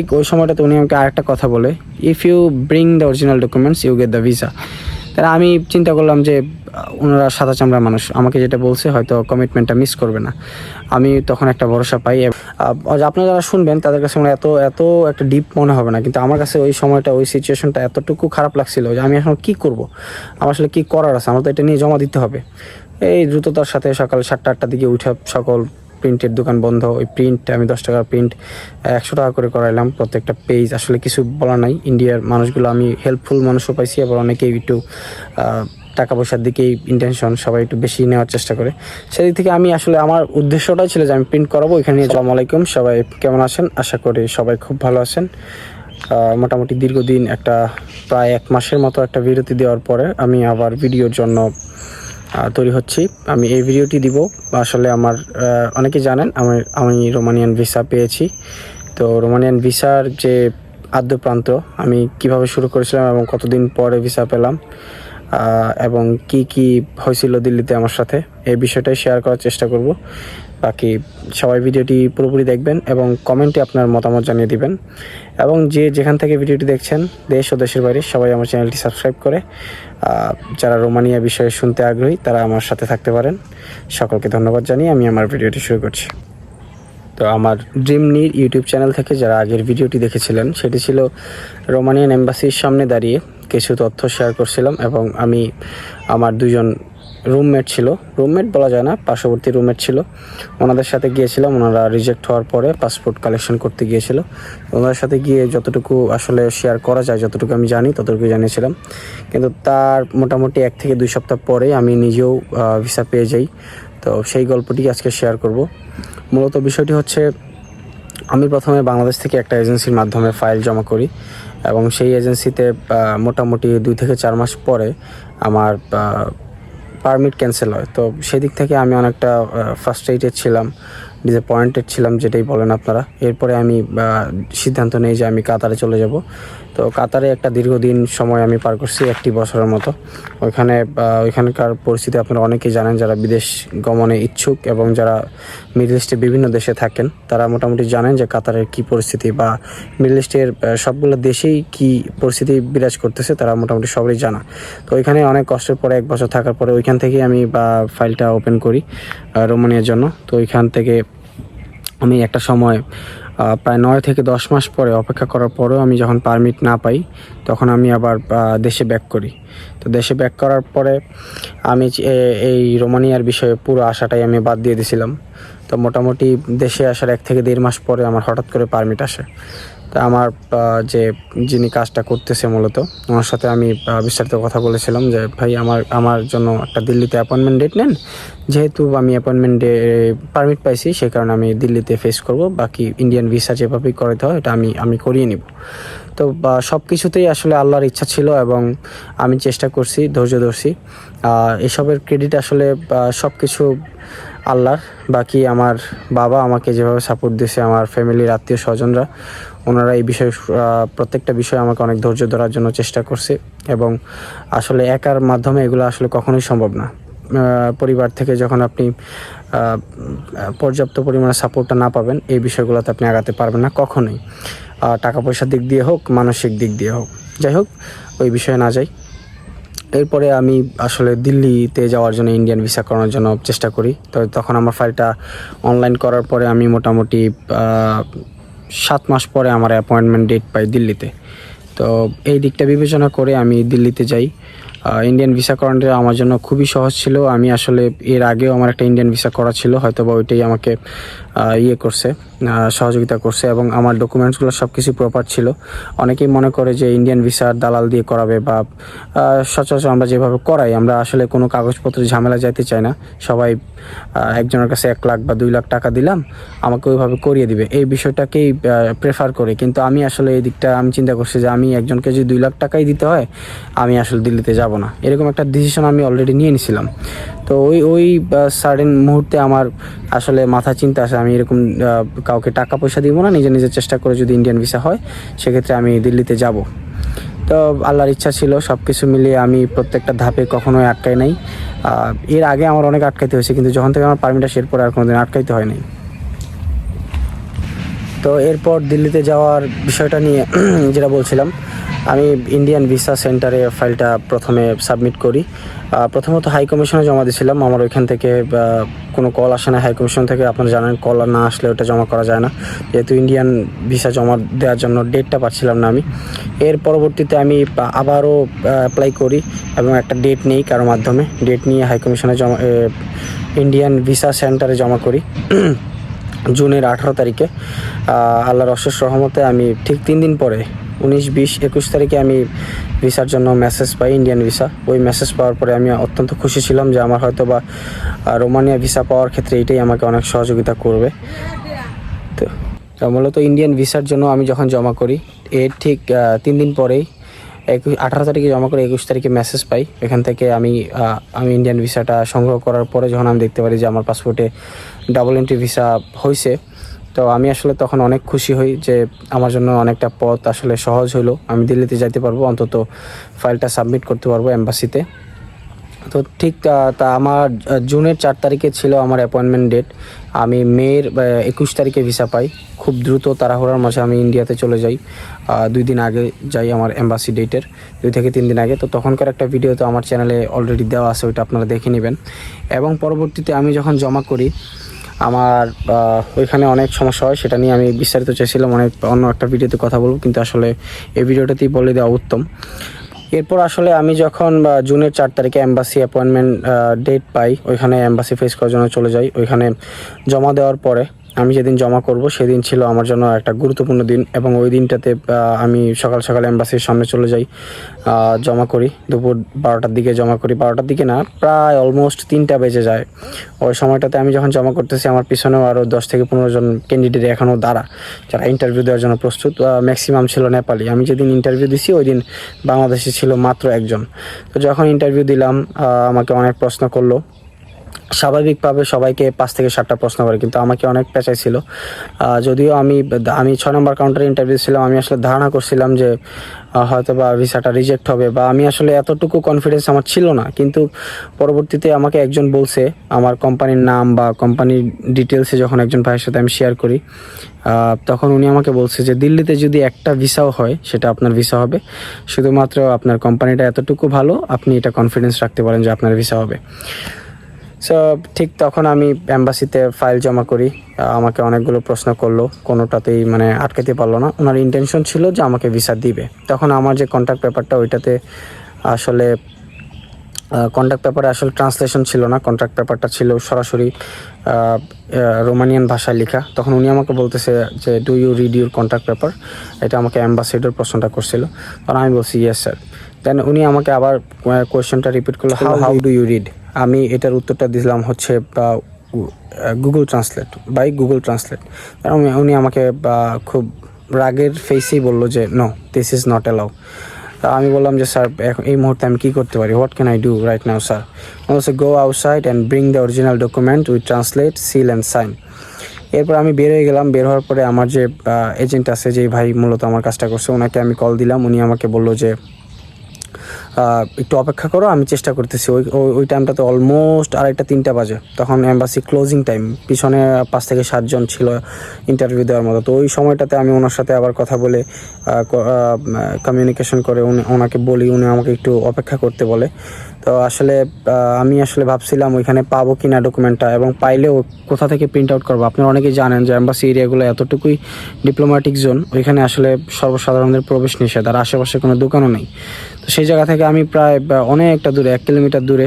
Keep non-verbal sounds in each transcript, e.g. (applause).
ঠিক ওই সময়টাতে উনি আমাকে আরেকটা কথা বলে if you bring the original documents you get the visa তাহলে আমি চিন্তা করলাম যে, ওনারা সাদা চামড়া মানুষ, আমাকে যেটা বলছে হয়তো কমিটমেন্টটা মিস করবে না। আমি তখন একটা ভরসা পাই আপনারা যারা শুনবেন, তাদের কাছে মনে এত এত একটা ডিপ মনে হবে না, কিন্তু আমার কাছে ওই সময়টা, ওই সিচুয়েশনটা এতটুকু খারাপ লাগছিল যে আমি এখন কি করব? আমার আসলে কী করার আছে? আমার তো এটা নিয়ে জমা দিতে হবে। এই দ্রুততার সাথে সকাল সাতটা আটটার দিকে উঠে সকল প্রিন্টের দোকান বন্ধ, ওই প্রিন্ট আমি দশ টাকার প্রিন্ট একশো টাকা করে করাইলাম প্রত্যেকটা পেজ আসলে কিছু বলা নাই ইন্ডিয়ার মানুষগুলো আমি হেল্পফুল মানুষও পাইছি, আবার অনেকেই একটু টাকা পয়সার দিকেই ইন্টেনশন সবাই একটু বেশি নেওয়ার চেষ্টা করে। সেদিক থেকে আমি আসলে আমার উদ্দেশ্যটাই ছিল যে আমি প্রিন্ট করাবো, এখানে আসসালামু আলাইকুম, সবাই কেমন আছেন? আশা করি সবাই খুব ভালো আছেন। মোটামুটি দীর্ঘদিন একটা, প্রায় এক মাসের মতো একটা বিরতি দেওয়ার পরে আমি আবার ভিডিওর জন্য তৈরি হচ্ছি। আমি এই ভিডিওটি দিব। আসলে আমার অনেকে জানেন, আমি আমি রোমানিয়ান ভিসা পেয়েছি। তো রোমানিয়ান ভিসার যে আদ্য প্রান্ত, আমি কীভাবে শুরু করেছিলাম এবং কতদিন পরে ভিসা পেলাম এবং কি কি হয়েছিল দিল্লিতে আমার সাথে, এই বিষয়টাই শেয়ার করার চেষ্টা করব। বাকি সবাই ভিডিওটি পুরোপুরি দেখবেন এবং কমেন্টে আপনার মতামত জানিয়ে দিবেন। এবং যে যেখান থেকে ভিডিওটি দেখছেন, দেশ ও দেশের বাইরে, সবাই আমার চ্যানেলটি সাবস্ক্রাইব করে যারা রোমানিয়া বিষয়ে শুনতে আগ্রহী, তারা আমার সাথে থাকতে পারেন। সকলকে ধন্যবাদ জানিয়ে আমি আমার ভিডিওটি শুরু করছি। তো আমার ড্রিম নির ইউটিউব চ্যানেল থেকে যারা আগের ভিডিওটি দেখেছিলেন, সেটি ছিল রোমানিয়ান এম্বাসির সামনে দাঁড়িয়ে কিছু তথ্য শেয়ার করছিলাম এবং আমি আমার দুজন রুমমেট ছিল। রুমমেট বলা যায় না, পার্শ্ববর্তী রুমমেট ছিল। ওনাদের সাথে গিয়েছিলাম, ওনারা রিজেক্ট হওয়ার পরে পাসপোর্ট কালেকশন করতে গিয়েছিল। ওনাদের সাথে গিয়ে যতটুকু আসলে শেয়ার করা যায়, যতটুকু আমি জানি ততটুকু জানিয়েছিলাম। কিন্তু তার মোটামুটি এক থেকে দুই সপ্তাহ পরে আমি নিজেও ভিসা পেয়ে যাই। তো সেই গল্পটি আজকে শেয়ার করব। মূলত বিষয়টি হচ্ছে, আমি প্রথমে বাংলাদেশ থেকে একটা এজেন্সির মাধ্যমে ফাইল জমা করি এবং সেই এজেন্সিতে মোটামুটি দুই থেকে চার মাস পরে আমার পারমিট ক্যান্সেল হয়। তো সেদিক থেকে আমি অনেকটা ফার্স্ট্রেটেড ছিলাম ডিসঅ্যাপয়েন্টেড ছিলাম, যেটাই বলেন আপনারা। এরপরে আমি সিদ্ধান্ত নেই যে আমি কাতারে চলে যাব। তো কাতারে একটা দীর্ঘদিন সময় আমি পার করছি, একটি বছরের মতো। ওইখানে ওইখানকার পরিস্থিতি আপনারা অনেকেই জানেন, যারা বিদেশ গমনে ইচ্ছুক এবং যারা মিডল ইস্টে বিভিন্ন দেশে থাকেন, তারা মোটামুটি জানেন যে কাতারের কি পরিস্থিতি বা মিডল ইস্টের সবগুলো দেশেই কি পরিস্থিতি বিরাজ করতেছে, তারা মোটামুটি সবাই জানা। তো ওইখানে অনেক কষ্টের পরে, এক বছর থাকার পরে ওইখান থেকেই আমি বা ফাইলটা ওপেন করি রোমানিয়ার জন্য। তো ওইখান থেকে আমি একটা সময় প্রায় নয় থেকে দশ মাস পরে অপেক্ষা করার পরেও আমি যখন পারমিট না পাই, তখন আমি আবার দেশে ব্যাক করি। তো দেশে ব্যাক করার পরে আমি এই রোমানিয়ার বিষয়ে পুরো আশাটাই আমি বাদ দিয়ে দিয়েছিলাম তো মোটামুটি দেশে আসার এক থেকে দেড় মাস পরে আমার হঠাৎ করে পারমিট আসে। তা আমার যে যিনি কাজটা করতেছে মূলত, ওনার সাথে আমি বিস্তারিত কথা বলেছিলাম যে, ভাই, আমার আমার জন্য একটা দিল্লিতে অ্যাপয়েন্টমেন্ট ডেট নেন। যেহেতু আমি অ্যাপয়েন্টমেন্ট পারমিট পাইছি সেই কারণে আমি দিল্লিতে ফেস করব। বাকি ইন্ডিয়ান ভিসা যেভাবেই করাতে হয়, এটা আমি আমি করিয়ে নিব। তো সব কিছুতেই আসলে আল্লাহর ইচ্ছা ছিল এবং আমি চেষ্টা করছি, ধৈর্য ধরছি। এসবের ক্রেডিট আসলে সব কিছু আল্লাহর। বাকি আমার বাবা আমাকে যেভাবে সাপোর্ট দিয়েছে, আমার ফ্যামিলির আত্মীয় স্বজনরা ওনারা এই বিষয়ে প্রত্যেকটা বিষয়ে আমাকে অনেক ধৈর্য ধরার জন্য চেষ্টা করছে এবং আসলে একার মাধ্যমে এগুলো আসলে কখনোই সম্ভব না। পরিবার থেকে যখন আপনি পর্যাপ্ত পরিমাণে সাপোর্টটা না পাবেন, এই বিষয়গুলোতে আপনি আগাতে পারবেন না কখনোই। টাকা পয়সার দিক দিয়ে হোক, মানসিক দিক দিয়ে হোক। যাই হোক, ওই বিষয়ে না যাই। এরপরে আমি আসলে দিল্লিতে যাওয়ার জন্য ইন্ডিয়ান ভিসা করানোর জন্য চেষ্টা করি। তো তখন আমার ফাইলটা অনলাইন করার পরে আমি মোটামুটি সাত মাস পরে আমার অ্যাপয়েন্টমেন্ট ডেট পাই দিল্লিতে। তো এই দিকটা বিবেচনা করে আমি দিল্লিতে যাই। ইন্ডিয়ান ভিসা করানোটা আমার জন্য খুবই সহজ ছিল। আমি আসলে এর আগেও আমার একটা ইন্ডিয়ান ভিসা করা ছিল হয়তো বা ওইটাই আমাকে ইয়ে করছে সহযোগিতা করছে এবং আমার ডকুমেন্টসগুলো সব কিছু প্রপার ছিল। অনেকেই মনে করে যে ইন্ডিয়ান ভিসার দালাল দিয়ে করাবে বা সচরাচর আমরা যেভাবে করাই, আমরা আসলে কোনো কাগজপত্র ঝামেলা যাইতে চাই না। সবাই একজনের কাছে এক লাখ বা দুই লাখ টাকা দিলাম, আমাকে ওইভাবে করিয়ে দিবে। এই বিষয়টাকেই প্রেফার করে। কিন্তু আমি আসলে এই দিকটা আমি চিন্তা করছি যে আমি একজনকে যদি দুই লাখ টাকাই দিতে হয়, আমি আসলে দিল্লিতে যাব না। এরকম একটা ডিসিশন আমি অলরেডি নিয়ে নিছিলাম। তো ওই ওই সার্টেন মুহূর্তে আমার আসলে মাথা চিন্তা আসে, আমি এরকম কাউকে টাকা পয়সা দিব না, নিজে নিজের চেষ্টা করে যদি ইন্ডিয়ান ভিসা হয়, সেক্ষেত্রে আমি দিল্লিতে যাব। তো আল্লাহর ইচ্ছা ছিল সব কিছু মিলিয়ে আমি প্রত্যেকটা ধাপে কখনোই আটকাই নাই। এর আগে আমার অনেক আটকাইতে হয়েছে, কিন্তু যখন থেকে আমার পারমিট আসে এরপরে আর কোনোদিন আটকাইতে হয় নাই। তো এরপর দিল্লিতে যাওয়ার বিষয়টা নিয়ে (clears throat) যেটা বলছিলাম, আমি ইন্ডিয়ান ভিসা সেন্টারে ফাইলটা প্রথমে সাবমিট করি। প্রথমত হাই কমিশনে জমা দিয়েছিলাম, আমার ওইখান থেকে কোনো কল আসে না হাই কমিশন থেকে, আপনারা জানেন কল না আসলে ওটা জমা করা যায় না। যেহেতু ইন্ডিয়ান ভিসা জমা দেওয়ার জন্য ডেটটা পাচ্ছিলাম না আমি। এর পরবর্তীতে আমি আবারও অ্যাপ্লাই করি এবং একটা ডেট নেই কারোর মাধ্যমে। ডেট নিয়ে হাই কমিশনে জমা ইন্ডিয়ান ভিসা সেন্টারে জমা করি। (clears throat) জুনের আঠারো তারিখে। আল্লাহর অশেষ রহমতে আমি ঠিক তিন দিন পরে, উনিশ, বিশ, একুশ তারিখে আমি ভিসার জন্য মেসেজ পাই ইন্ডিয়ান ভিসা ওই মেসেজ পাওয়ার পরে আমি অত্যন্ত খুশি ছিলাম যে আমার হয়তো বা রোমানিয়া ভিসা পাওয়ার ক্ষেত্রে এটাই আমাকে অনেক সহযোগিতা করবে। তো তো মূলত ইন্ডিয়ান ভিসার জন্য আমি যখন জমা করি, এর ঠিক তিন দিন পরেই, একুশ, আঠারো তারিখে জমা করে একুশ তারিখে মেসেজ পাই। এখান থেকে আমি আমি ইন্ডিয়ান ভিসাটা সংগ্রহ করার পরে যখন আমি দেখতে পারি যে আমার পাসপোর্টে ডাবল এন্ট্রি ভিসা হয়েছে তো আমি আসলে তখন অনেক খুশি হই যে আমার জন্য অনেকটা পথ আসলে সহজ হলো আমি দিল্লিতে যাইতে পারব, অন্তত ফাইলটা সাবমিট করতে পারব এম্বাসিতে তো ঠিক তা আমার জুনের চার তারিখে ছিল আমার অ্যাপয়েন্টমেন্ট ডেট আমি মেয়ের একুশ তারিখে ভিসা পাই। খুব দ্রুত তাড়াহুড়ার মাঝে আমি ইন্ডিয়াতে চলে যাই। দুই দিন আগে যাই আমার এম্বাসি ডেটের দুই থেকে তিন দিন আগে। তো তখনকার একটা ভিডিও তো আমার চ্যানেলে অলরেডি দেওয়া আছে, ওইটা আপনারা দেখে নেবেন। এবং পরবর্তীতে আমি যখন জমা করি আমার ওইখানে অনেক সমস্যা হয়, সেটা নিয়ে আমি বিস্তারিত চেয়েছিলাম অনেক, অন্য একটা ভিডিওতে কথা বলব, কিন্তু আসলে এই ভিডিওটাতেই বলে দেওয়া উত্তম। এরপর আসলে আমি যখন জুনের চার তারিখে অ্যাম্বাসি অ্যাপয়েন্টমেন্ট ডেট পাই, ওইখানে অ্যাম্বাসি ফেস করার জন্য চলে যাই, ওইখানে জমা দেওয়ার পরে আমি যেদিন জমা করব, সেদিন ছিল আমার জন্য একটা গুরুত্বপূর্ণ দিন এবং ওই দিনটাতে আমি সকাল সকাল এম্বাসির সামনে চলে যাই জমা করি, দুপুর বারোটার দিকে জমা করি। বারোটার দিকে না, প্রায় অলমোস্ট তিনটা বেজে যায়। ওই সময়টাতে আমি যখন জমা করতেছি, আমার পিছনেও আরও দশ থেকে পনেরো জন ক্যান্ডিডেট এখনও দাঁড়া, যারা ইন্টারভিউ দেওয়ার জন্য প্রস্তুত। ম্যাক্সিমাম ছিল নেপালি। আমি যেদিন ইন্টারভিউ দিছি, ওই দিন বাংলাদেশে ছিল মাত্র একজন। তো যখন ইন্টারভিউ দিলাম আমাকে অনেক প্রশ্ন করল। স্বাভাবিকভাবে সবাইকে পাঁচ থেকে সাতটা প্রশ্ন করে, কিন্তু আমাকে অনেক পেঁচাই ছিল যদিও আমি আমি ছয় নম্বর কাউন্টারে ইন্টারভিউ ছিলাম আমি আসলে ধারণা করছিলাম যে হয়তো বা ভিসাটা রিজেক্ট হবে বা আমি আসলে এতটুকু কনফিডেন্স আমার ছিল না। কিন্তু পরবর্তীতে আমাকে একজন বলছে, আমার কোম্পানির নাম বা কোম্পানির ডিটেলসে যখন একজন ভাইয়ের সাথে আমি শেয়ার করি তখন উনি আমাকে বলছে যে, দিল্লিতে যদি একটা ভিসাও হয়, সেটা আপনার ভিসা হবে। শুধুমাত্র আপনার কোম্পানিটা এতটুকু ভালো, আপনি এটা কনফিডেন্স রাখতে পারেন যে আপনার ভিসা হবে। সো ঠিক তখন আমি অ্যাম্বাসিতে ফাইল জমা করি। আমাকে অনেকগুলো প্রশ্ন করল। কোনোটাতেই মানে আটকাতে পারল না। ওনার ইন্টেনশন ছিল যে আমাকে ভিসা দিবে। তখন আমার যে কন্ট্যাক্ট পেপারটা ওইটাতে আসলে কন্ট্যাক্ট পেপারে আসলে ট্রান্সলেশন ছিল না। কন্ট্রাক্ট পেপারটা ছিল সরাসরি রোমানিয়ান ভাষায় লেখা। তখন উনি আমাকে বলতেছে যে do you read your contract paper এটা আমাকে অ্যাম্বাসিডর প্রশ্নটা করছিল। তখন আমি বলছি ইয়েস স্যার দেন উনি আমাকে আবার কোয়েশ্চেনটা রিপিট করল how how do you read আমি এটার উত্তরটা দিলাম হচ্ছে Google translate by Google translate উনি আমাকে খুব রাগের ফেসেই বলল যে no this is not allow তা আমি বললাম যে স্যার এখন এই মুহূর্তে আমি কী করতে পারি? What can I do right now sir বলছে go outside and bring the original document with translate seal and sign এরপর আমি বের হয়ে গেলাম, বের হওয়ার পরে আমার যে এজেন্ট আছে, যেই ভাই মূলত আমার কাজটা করছে, ওনাকে আমি কল দিলাম। উনি আমাকে বলল যে একটু অপেক্ষা করো, আমি চেষ্টা করতেছি। ওই, ওই- টাইমটা তো অলমোস্ট আড়াইটা তিনটা বাজে। তখন এম্বাসি ক্লোজিং টাইম পিছনে পাঁচ থেকে সাতজন ছিল ইন্টারভিউ দেওয়ার মতো। তো ওই সময়টাতে আমি ওনার সাথে আবার কথা বলে কমিউনিকেশন করে উনি, ওনাকে বলি, উনি আমাকে একটু অপেক্ষা করতে বলে। তো আসলে আমি আসলে ভাবছিলাম ওইখানে পাবো কি না ডকুমেন্টটা এবং পাইলেও কোথা থেকে প্রিন্ট আউট করব? আপনারা অনেকেই জানেন যে এম্বাসি এরিয়াগুলো এতটুকুই ডিপ্লোম্যাটিক জোন ওইখানে আসলে সর্বসাধারণের প্রবেশ নিষেধ, আর আশেপাশে কোনো দোকানও নেই। তো সেই জায়গা থেকে আমি প্রায় অনেকটা দূরে, এক কিলোমিটার দূরে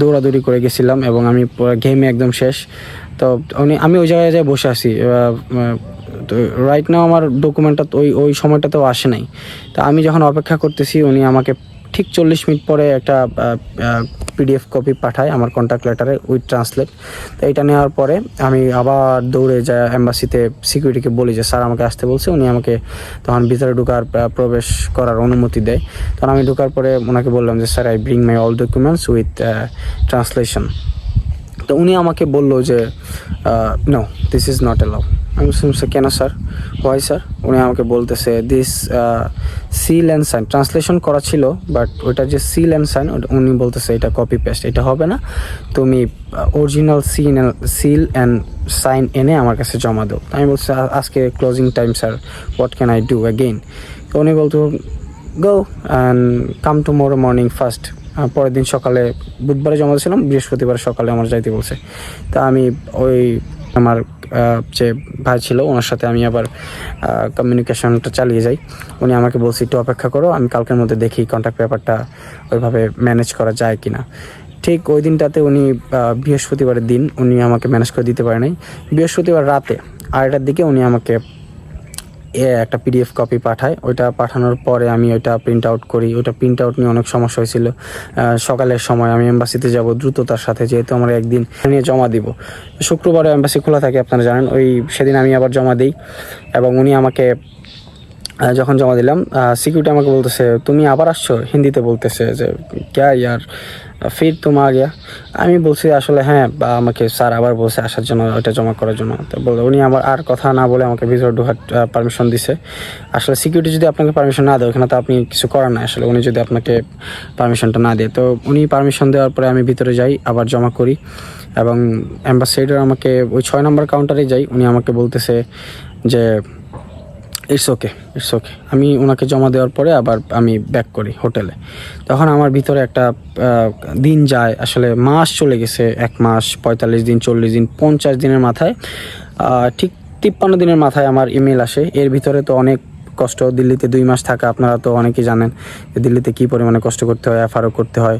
দৌড়াদৌড়ি করে গেছিলাম এবং আমি ঘেমে একদম শেষ। তো উনি, আমি ওই জায়গায় যাই বসে আছি তো রাইট নাও আমার ডকুমেন্টটা ওই ওই সময়টাতেও আসে নাই। তা আমি যখন অপেক্ষা করতেছি, উনি আমাকে ঠিক চল্লিশ মিনিট পরে একটা পিডিএফ কপি পাঠায় আমার কন্ট্যাক্ট লেটারে উইথ ট্রান্সলেট তো এটা নেওয়ার পরে আমি আবার দৌড়ে যা অ্যাম্বাসিতে সিকিউরিটিকে বলি যে, স্যার আমাকে আসতে বলছে। উনি আমাকে তখন ভিতরে ঢুকার প্রবেশ করার অনুমতি দেয়। তখন আমি ঢুকার পরে ওনাকে বললাম যে, sir I bring my all documents with translation তো উনি আমাকে বলল যে no this is not allow আমি শুনছি, কেন স্যার? হোয়াই স্যার উনি আমাকে বলতেছে this seal and sign translation করা ছিল বাট ওইটা যে সিল অ্যান্ড সাইন উনি বলতেছে এটা কপি পেস্ট এটা হবে না। তুমি original seen seal and sign এনে আমার কাছে জমা দাও। আমি বলছি আজকে closing time sir what can I do again উনি বলতো go and come tomorrow morning first পরের দিন সকালে, বুধবারে জমা দিয়েছিলাম, বৃহস্পতিবার সকালে আমার যাইতে বলছে। তা আমি ওই, আমার যে ভাই ছিল, ওনার সাথে আমি আবার কমিউনিকেশনটা চালিয়ে যাই। উনি আমাকে বলছি, একটু অপেক্ষা করো, আমি কালকের মধ্যে দেখি কন্ট্যাক্ট পেপারটা ওইভাবে ম্যানেজ করা যায় কি না ঠিক ওই দিনটাতে উনি বৃহস্পতিবারের দিন উনি আমাকে ম্যানেজ করে দিতে পারে নাই। বৃহস্পতিবার রাতে আড়াইটার দিকে উনি আমাকে একটা পিডিএফ কপি পাঠায়। ওইটা পাঠানোর পরে আমি ওইটা প্রিন্ট আউট করি। ওইটা প্রিন্ট আউট নিয়ে অনেক সমস্যা হয়েছিল। সকালের সময় আমি এম্বাসিতে যাব দ্রুততার সাথে, যেহেতু আমরা একদিন নিয়ে জমা দিব। শুক্রবারে এম্বাসি খোলা থাকে, আপনারা জানেন। ওই সেদিন আমি আবার জমা দিই এবং উনি আমাকে যখন জমা দিলাম সিকিউরিটি আমাকে বলতেছে, তুমি আবার আসছো? হিন্দিতে বলতেছে যে, ক্যা ইয়ার, ফির তুম গিয়া? আমি বলছি, আসলে হ্যাঁ বা আমাকে স্যার আবার বলছে আসার জন্য, ওইটা জমা করার জন্য। তো বলল, উনি আমার আর কথা না বলে আমাকে ভিতরে ঢোকার পারমিশন দিছে। আসলে সিকিউরিটি যদি আপনাকে পারমিশন না দেয়, ওখানে তো আপনি কিছু করার না আসলে উনি যদি আপনাকে পারমিশনটা না দেয়, তো উনি পারমিশন দেওয়ার পরে আমি ভিতরে যাই, আবার জমা করি। এবং অ্যাম্বাসেডার আমাকে ওই ছয় নম্বর কাউন্টারে যাই। উনি আমাকে বলতেছে যে ইটস ওকে ইটস ওকে আমি ওনাকে জমা দেওয়ার পরে আবার আমি ব্যাক করি হোটেলে তখন আমার ভিতরে একটা দিন যায়, আসলে মাস চলে গেছে, এক মাস, পঁয়তাল্লিশ দিন, চল্লিশ দিন, পঞ্চাশ দিনের মাথায়। ঠিক তিপ্পান্ন দিনের মাথায় আমার ইমেল আসে। এর ভিতরে তো অনেক কষ্ট, দিল্লিতে দুই মাস থাকা, আপনারা তো অনেকেই জানেন দিল্লিতে কী পরিমাণে কষ্ট করতে হয় এফআরও করতে হয়।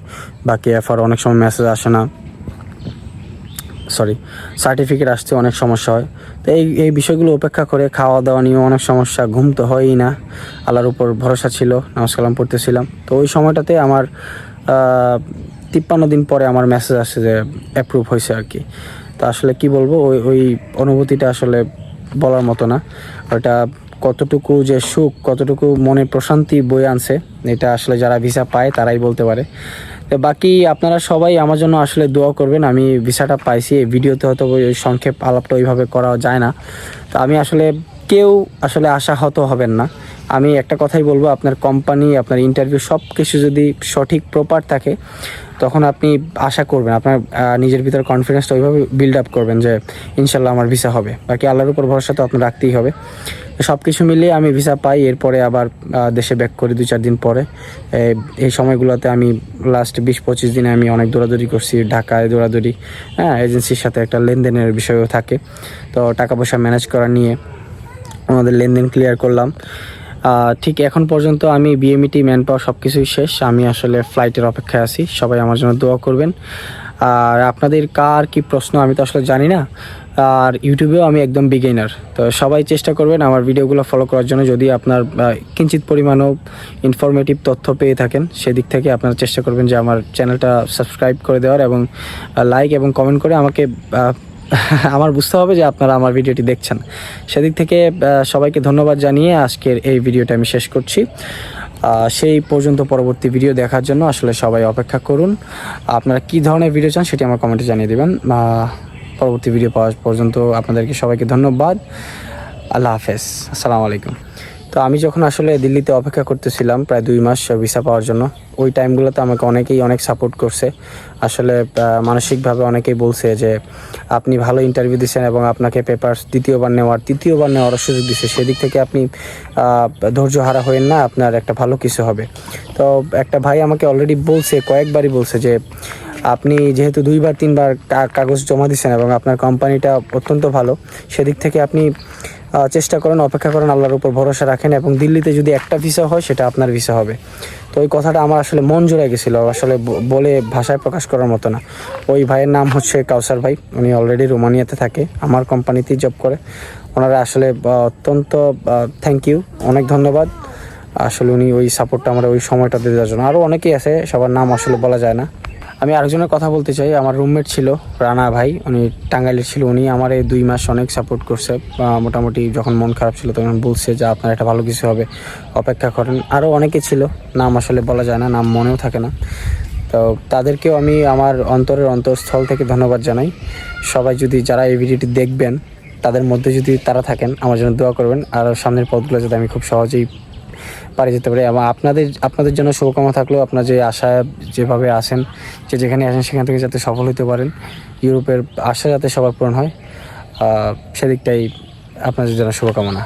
বাকি এফআর অনেক সময় মেসেজ আসে না। সরি সার্টিফিকেট আসতে অনেক সমস্যা হয়। তো এই এই বিষয়গুলো উপেক্ষা করে খাওয়া দাওয়া নিয়েও অনেক সমস্যা, ঘুম তো হয়ই না। আল্লাহর উপর ভরসা ছিল, নামাজ কালাম পড়তেছিলাম। তো ওই সময়টাতে আমার তিপ্পান্ন দিন পরে আমার মেসেজ আসে যে অ্যাপ্রুভ হয়েছে আর কি। তো আসলে কি বলব, ওই ওই অনুভূতিটা আসলে বলার মতো না। ওটা কতটুকু যে সুখ, কতটুকু মনে প্রশান্তি বয়ে আনছে, এটা আসলে যারা ভিসা পায় তারাই বলতে পারে। বাকি আপনারা সবাই আমার জন্য আসলে দোয়া করবেন। আমি ভিসাটা পাইছি, এই ভিডিওতে হয়তো ওই সংক্ষেপ আলাপটা ওইভাবে করা যায় না। তো আমি আসলে কেউ আসলে আশাহত হবেন না। আমি একটা কথাই বলব, আপনার কোম্পানি আপনার ইন্টারভিউ সব কিছু যদি সঠিক প্রপার থাকে তখন আপনি আশা করবেন, আপনার নিজের ভিতরে কনফিডেন্সটা ওইভাবে বিল্ড আপ করবেন যে ইনশাল্লাহ আমার ভিসা হবে। বাকি আল্লাহর উপর ভরসা তো আপনার রাখতেই হবে। সব কিছু মিলিয়ে আমি ভিসা পাই, এরপরে আবার দেশে ব্যাক করি দুই চার দিন পরে। এই- সময়গুলোতে আমি লাস্ট বিশ পঁচিশ দিনে আমি অনেক দৌড়াদৌড়ি করছি, ঢাকায় দৌড়াদৌড়ি হ্যাঁ এজেন্সির সাথে একটা লেনদেনের বিষয়ও থাকে। তো টাকা পয়সা ম্যানেজ করা নিয়ে আমাদের লেনদেন ক্লিয়ার করলাম। ঠিক এখন পর্যন্ত আমি বিএমইটি ম্যান পাওয়ার সব কিছুই শেষ। আমি আসলে ফ্লাইটের অপেক্ষায় আছি। সবাই আমার জন্য দোয়া করবেন। আর আপনাদের কার কি প্রশ্ন আমি তো আসলে জানি না। আর ইউটিউবেও আমি একদম বিগেনার তো সবাই চেষ্টা করবেন আমার ভিডিওগুলো ফলো করার জন্য। যদি আপনার কিঞ্চিত পরিমাণও ইনফরমেটিভ তথ্য পেয়ে থাকেন, সেদিক থেকে আপনারা চেষ্টা করবেন যে আমার চ্যানেলটা সাবস্ক্রাইব করে দেওয়ার এবং লাইক এবং কমেন্ট করে আমাকে আমার বুঝতে হবে যে আপনারা আমার ভিডিওটি দেখছেন। সেদিক থেকে সবাইকে ধন্যবাদ জানিয়ে আজকের এই ভিডিওটা আমি শেষ করছি। সেই পর্যন্ত পরবর্তী ভিডিও দেখার জন্য আসলে সবাই অপেক্ষা করুন। আপনারা কি ধরনের ভিডিও চান সেটি আমার কমেন্টে জানিয়ে দেবেন। পরবর্তী ভিডিও পাওয়া পর্যন্ত আপনাদেরকে সবাইকে ধন্যবাদ। আল্লাহ হাফেজ। আসসালামু আলাইকুম। তো আমি যখন আসলে দিল্লিতে অপেক্ষা করতেছিলাম প্রায় দুই মাস ভিসা পাওয়ার জন্য, ওই টাইমগুলোতে আমাকে অনেকেই অনেক সাপোর্ট করছে। আসলে মানসিকভাবে অনেকেই বলছে যে, আপনি ভালো ইন্টারভিউ দিচ্ছেন এবং আপনাকে পেপার দ্বিতীয়বার নেওয়ার, তৃতীয়বার নেওয়ার সুযোগ দিচ্ছে সেদিক থেকে আপনি ধৈর্য হারা হবেন না, আপনার একটা ভালো কিছু হবে। তো একটা ভাই আমাকে অলরেডি বলছে, কয়েকবারই বলছে যে, আপনি যেহেতু দুইবার, তিনবার কাগজ জমা দিচ্ছেন এবং আপনার কোম্পানিটা অত্যন্ত ভালো, সেদিক থেকে আপনি চেষ্টা করেন, অপেক্ষা করেন, আল্লাহর উপর ভরসা রাখেন এবং দিল্লিতে যদি একটা ভিসা হয়, সেটা আপনার ভিসা হবে। তো ওই কথাটা আমার আসলে মন জুড়ে গেছিল, আসলে বলে ভাষায় প্রকাশ করার মতো না। ওই ভাইয়ের নাম হচ্ছে কাউসার ভাই, উনি অলরেডি রোমানিয়াতে থাকে, আমার কোম্পানিতেই জব করে। ওনারা আসলে অত্যন্ত থ্যাংক ইউ অনেক ধন্যবাদ। আসলে উনি ওই সাপোর্টটা আমরা ওই সময়টাতে দেওয়ার জন্য। আরও অনেকেই আছে, সবার নাম আসলে বলা যায় না। আমি আরেকজনের কথা বলতে চাই। আমার রুমমেট ছিল, রানা ভাই। উনি টাঙ্গাইলের ছিল। উনি আমার এই দুই মাস অনেক সাপোর্ট করছে। মোটামুটি যখন মন খারাপ ছিল তখন বলছে যে, আপনার একটা ভালো কিছু হবে। অপেক্ষা করেন। আরও অনেকে ছিল। নাম আসলে বলা যায় না, নাম মনেও থাকে না। তো তাদেরকেও আমি আমার অন্তরের অন্তঃস্থল থেকে ধন্যবাদ জানাই। সবাই যদি যারা এই ভিডিওটি দেখবেন, তাদের মধ্যে যদি তারা থাকেন, আমার জন্য দোয়া করবেন। আর সামনের পথগুলো যাতে আমি খুব সহজেই পারে যেতে পারি। এবং আপনাদের আপনাদের জন্য শুভকামনা থাকলেও আপনার যে আশা যেভাবে আসেন যে যেখানে আসেন সেখান থেকে যাতে সফল হতে পারেন, ইউরোপের আশা যাতে সবার পূরণ হয় সেদিকটাই আপনাদের জন্য শুভকামনা।